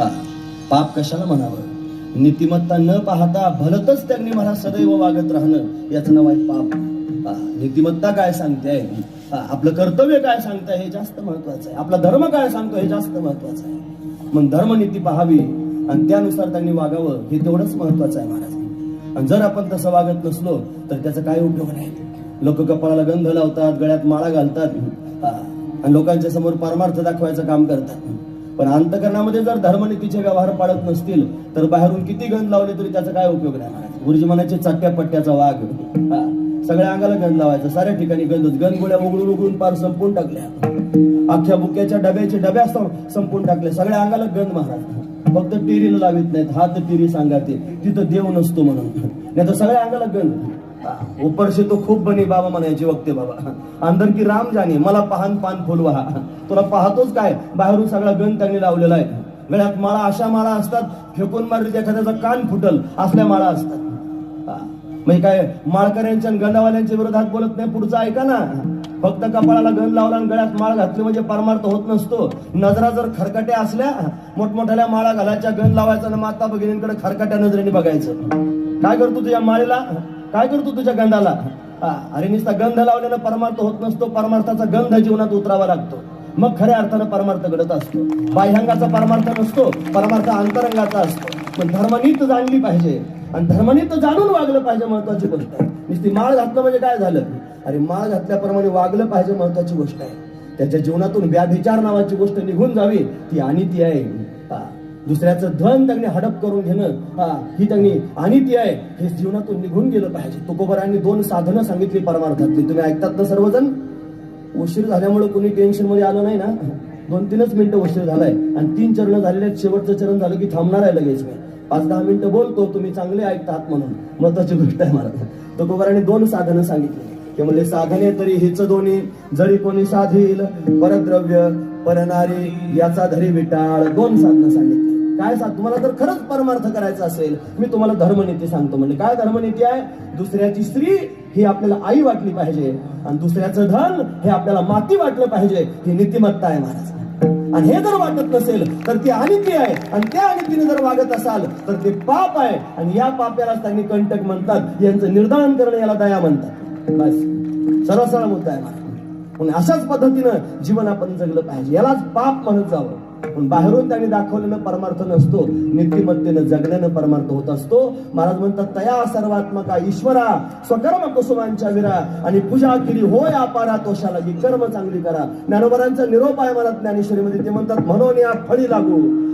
हा, पाप कशाला म्हणावं? नीतिमत्ता न पाहता भलतच त्यांनी मला सदैव वागत राहणं याचं नाव आहे पाप. नीतिमत्ता काय सांगते हा, आपलं कर्तव्य काय सांगताय हे जास्त महत्वाचं आहे. आपला धर्म काय सांगतो हे जास्त महत्वाचं आहे. मग धर्मनीती पाहावी आणि त्यानुसार त्यांनी वागावं हे तेवढंच महत्वाचं आहे महाराज. आणि जर आपण तसं वागत नसलो तर त्याचा काय उपयोग नाही. लोक कपाळाला गंध लावतात गळ्यात माळा घालतात. हा, आणि लोकांच्या समोर परमार्थ दाखवायचं काम करतात. पण अंतकरणामध्ये जर धर्मनीतीचे व्यवहार पाळत नसतील तर बाहेरून किती गंध लावले तरी त्याचा काय उपयोग नाही महाराज? गुरुजी म्हणायचे चट्ट्या पट्ट्याचा वाघ सगळ्या अंगाला गंध लावायचा. साऱ्या ठिकाणी गंधच. गंधगोळ्या उघडून उघडून पार संपून टाकल्या. अख्ख्या बुक्याच्या डब्याचे डब्या असतात संपून टाकले सगळ्या अंगाला गंध महाराज. फक्त टिरीला लावित नाहीत. हात टिरी सांगाते तिथं देव नसतो म्हणून. नाही तर सगळ्या अंगाला गंध. ऊपर से तो खूप बनी बाबा म्हणायचे वक्ते बाबा. अंदर की राम जाणे मला पाहन पान फुलवा. तुला पाहतोच काय? बाहेरून सगळा गण त्यांनी लावलेला आहे. गळ्यात माळा अशा माळा असतात फेकून मारली एखाद्याचा कान फुटल असल्या माळा असतात. म्हणजे काय माळकऱ्यांच्या आणि गंधावाल्यांच्या विरोधात बोलत नाही पुढचं ऐका ना. फक्त कपाळाला गण लावला आणि गळ्यात माळ घातली म्हणजे परमार्थ होत नसतो. नजरा जर खरकट्या असल्या मोठमोठ्या माळा घालायच्या गण लावायचा आणि माता भगिनींकडे खरकट्या नजरेने बघायचं. काय करतो तुझ्या माळेला? काय करतो तुझ्या गंधाला? हा, अरे नुसता गंध लावल्यानं परमार्थ होत नसतो परमार्थाचा गंध जीवनात उतरावा लागतो. मग खऱ्या अर्थानं परमार्थ घडत असतो. बाह्यांगाचा परमार्थ नसतो परमार्थ अंतरंगाचा असतो. पण धर्मनीत जाणली पाहिजे. आणि धर्मनीत जाणून वागलं पाहिजे महत्वाची गोष्ट आहे. नुसती माळ घातलं म्हणजे काय झालं? अरे माळ घातल्याप्रमाणे वागलं पाहिजे महत्वाची गोष्ट आहे. त्याच्या जीवनातून व्याभिचार नावाची गोष्ट निघून जावी. ती आणि ती आहे. दुसऱ्याचं धन त्यांनी हडप करून घेणं ही त्यांनी आणि ती आहे. हे जीवनातून निघून गेलं पाहिजे. तुकोबरांनी दोन साधनं सांगितली परमार्थातली. तुम्ही ऐकतात ना सर्वजण? उशीर झाल्यामुळे कोणी टेन्शनमध्ये आलं नाही ना? दोन तीनच मिनिटं उशीर झालाय. आणि तीन चरण झालेले शेवटचं चरण झालं की थांबणार आहे लगेच मी. पाच दहा मिनिटं बोलतो तुम्ही चांगले ऐकतात म्हणून. महत्वाची गोष्ट आहे मला. तुकोबरांनी दोन साधनं सांगितली. ते म्हणजे साधने तरी हिच दोन्ही जरी कोणी साधील परद्रव्य परणारे याचा धरी विटाळ दोन साधनं सांगितली. काय सांग तुम्हाला जर खरंच परमार्थ करायचा असेल. मी तुम्हाला धर्मनीती सांगतो. म्हणजे काय धर्मनीती आहे? दुसऱ्याची स्त्री ही आपल्याला आई वाटली पाहिजे आणि दुसऱ्याचं धन हे आपल्याला माती वाटलं पाहिजे. ही नीतिमत्ता आहे महाराज. आणि हे जर वाटत नसेल तर ती अनिती आहे. आणि त्या अनितीने जर वागत असाल तर ते पाप आहे. आणि या पाप्याला त्यांनी कंटक म्हणतात. यांचं निर्धारण करणं याला दया म्हणतात. बस. सरळ सरळ मुद्दा आहे पण अशाच पद्धतीनं जीवन आपण जगलं पाहिजे. यालाच पाप म्हणत जावं. पण बाहेरून त्यांनी दाखवलेलं परमार्थ नसतो. नीतिमत्तेनं जगण्यानं परमार्थ होत असतो. महाराज म्हणतात तया सर्वात्मका ईश्वरा स्वकर्म कुसुमांच्या विरा आणि पूजा केली होय अपारा तोषाला की कर्म चांगली करा. ज्ञानोबरांचा निरोप आहे मला ज्ञानेश्वरीमध्ये. ते म्हणतात म्हणून या फळी लागू.